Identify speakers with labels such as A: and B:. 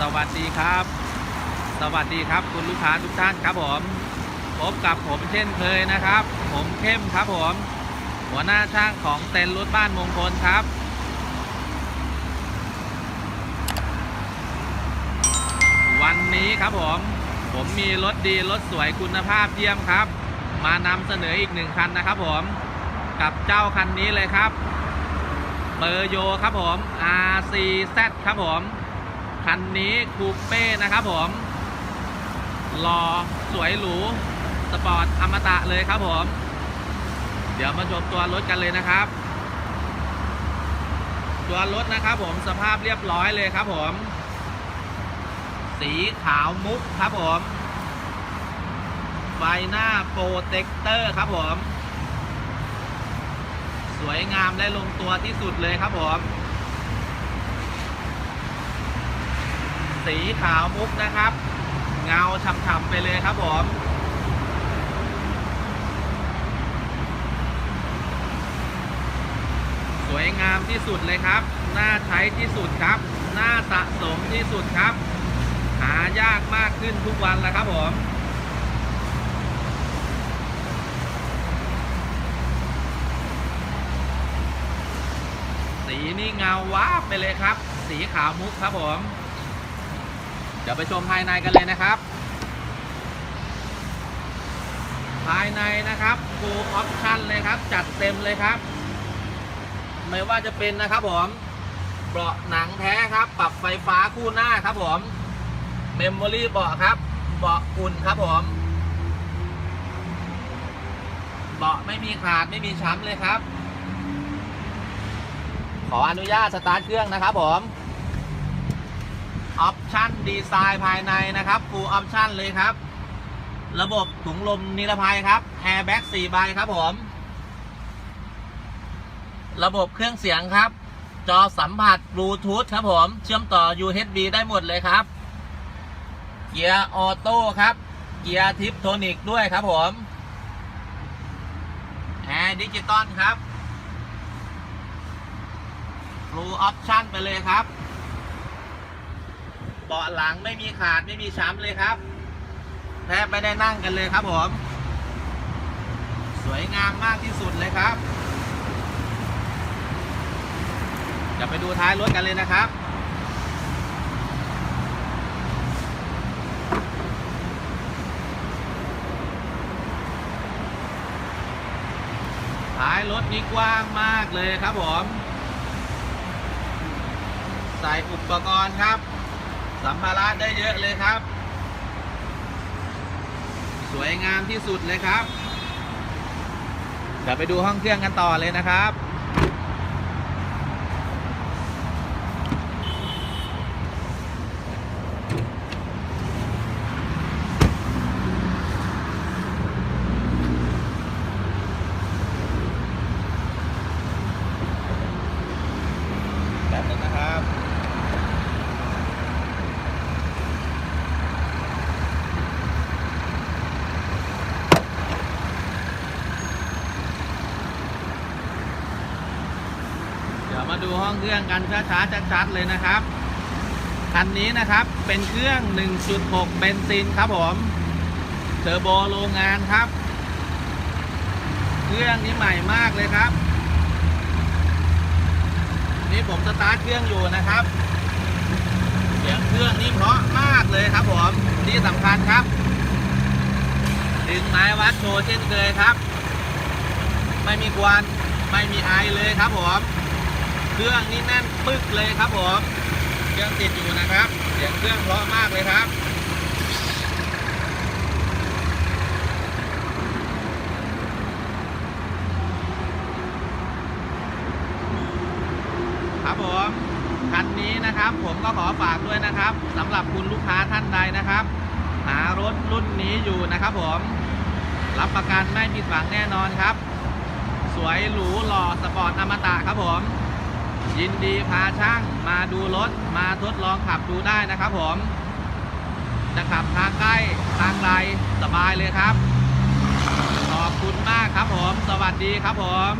A: สวัสดีครับ สวัสดีครับคุณลูกค้าทุกท่านครับผมพบกับผมเช่นเคยนะครับ ผมเข้มครับผม หัวหน้าช่างของเต็นท์รถบ้านมงคลครับ วันนี้ครับผม ผมมีรถดีรถสวยคุณภาพเยี่ยมครับ มานำเสนออีกหนึ่งคันนะครับผม กับเจ้าคันนี้เลยครับเบอร์โยครับผม RCZ ครับผม คันนี้คูเป้นะครับผมหล่อสวยหรูสปอร์ตอมตะเลยครับผม เดี๋ยวมาชมตัวรถกันเลยนะครับ ตัวรถนะครับผมสภาพเรียบร้อยเลยครับผม สีขาวมุกครับผมไฟหน้าโปรเทคเตอร์ครับผม สวยงามและลงตัวที่สุดเลยครับผม สีขาวมุกนะครับ เงาฉ่ำๆไปเลยครับผมสวยงามที่สุดเลยครับ น่าใช้ที่สุดครับ น่าสะสมที่สุดครับ หายากมากขึ้นทุกวันแล้วครับผม สีนี่เงาวาบไปเลยครับ สีขาวมุกครับผม ดี๋ยวไปชมภายในกันเลยนะครับ ภายในนะครับ full option เลยครับ จัดเต็มเลยครับ ไม่ว่าจะเป็นนะครับผมเบาะหนังแท้ครับ ปรับไฟฟ้าคู่หน้าครับผมเมมโมรี่เบาะครับ เบาะอุ่นครับผม เบาะไม่มีขาดไม่มีช้ำเลยครับ ขออนุญาตสตาร์ทเครื่องนะครับผม ออปชั่นดีไซน์ภายในนะครับฟูลออปชั่นเลยครับ ระบบถุงลมนิรภัยครับแอร์แบ็ก4ใบครับผม ระบบเครื่องเสียงครับ จอสัมผัสบลูทูธครับผม เชื่อมต่อ USB ได้หมดเลยครับ เกียร์ออโต้ครับ เกียร์ทิปโทนิกด้วยครับผมแอร์ดิจิตอลครับ Full Option ไปเลยครับ เบาะหลังไม่มีขาดไม่มีช้ำเลยครับ แทบไม่ได้นั่งกันเลยครับผม สวยงามมากที่สุดเลยครับเดี๋ยวไปดูท้ายรถกันเลยนะครับท้ายรถนี้กว้างมากเลยครับผม ใส่อุปกรณ์ครับ สัมภาระได้เยอะเลยครับ สวยงามที่สุดเลยครับ เดี๋ยวไปดูห้องเครื่องกันต่อเลยนะครับ ดี๋ยวมาดูห้องเครื่องกันช้าๆชัดๆเลยนะครับคันนี้นะครับเป็นเครื่อง 1.6 เบนซินครับผมเทอร์โบโรงงานครับ เครื่องนี้ใหม่มากเลยครับ นี่ผมสตาร์ทเครื่องอยู่นะครับ เสียงเครื่องนี่เพราะมากเลยครับผมที่สำคัญครับ ดึงไม้วัดโชว์เช่นเคยครับ ไม่มีควันไม่มีไอเลยครับผม เครื่องนี่แน่นปึ๊กเลยครับผมเครื่องติดอยู่นะครับ เสียงเครื่องเพราะมากเลยครับครับผมคันนี้นะครับผมก็ขอฝากด้วยนะครับสำหรับคุณลูกค้าท่านใดนะครับ หารถรุ่นนี้อยู่นะครับผมรับประกันไม่ผิดหวังแน่นอนครับ สวยหรูหล่อสปอร์ตอมตะครับผม ยินดีพาช่างมาดูรถมาทดลองขับดูได้นะครับผม จะขับทางใกล้ทางไกลสบายเลยครับ ขอบคุณมากครับผม สวัสดีครับผม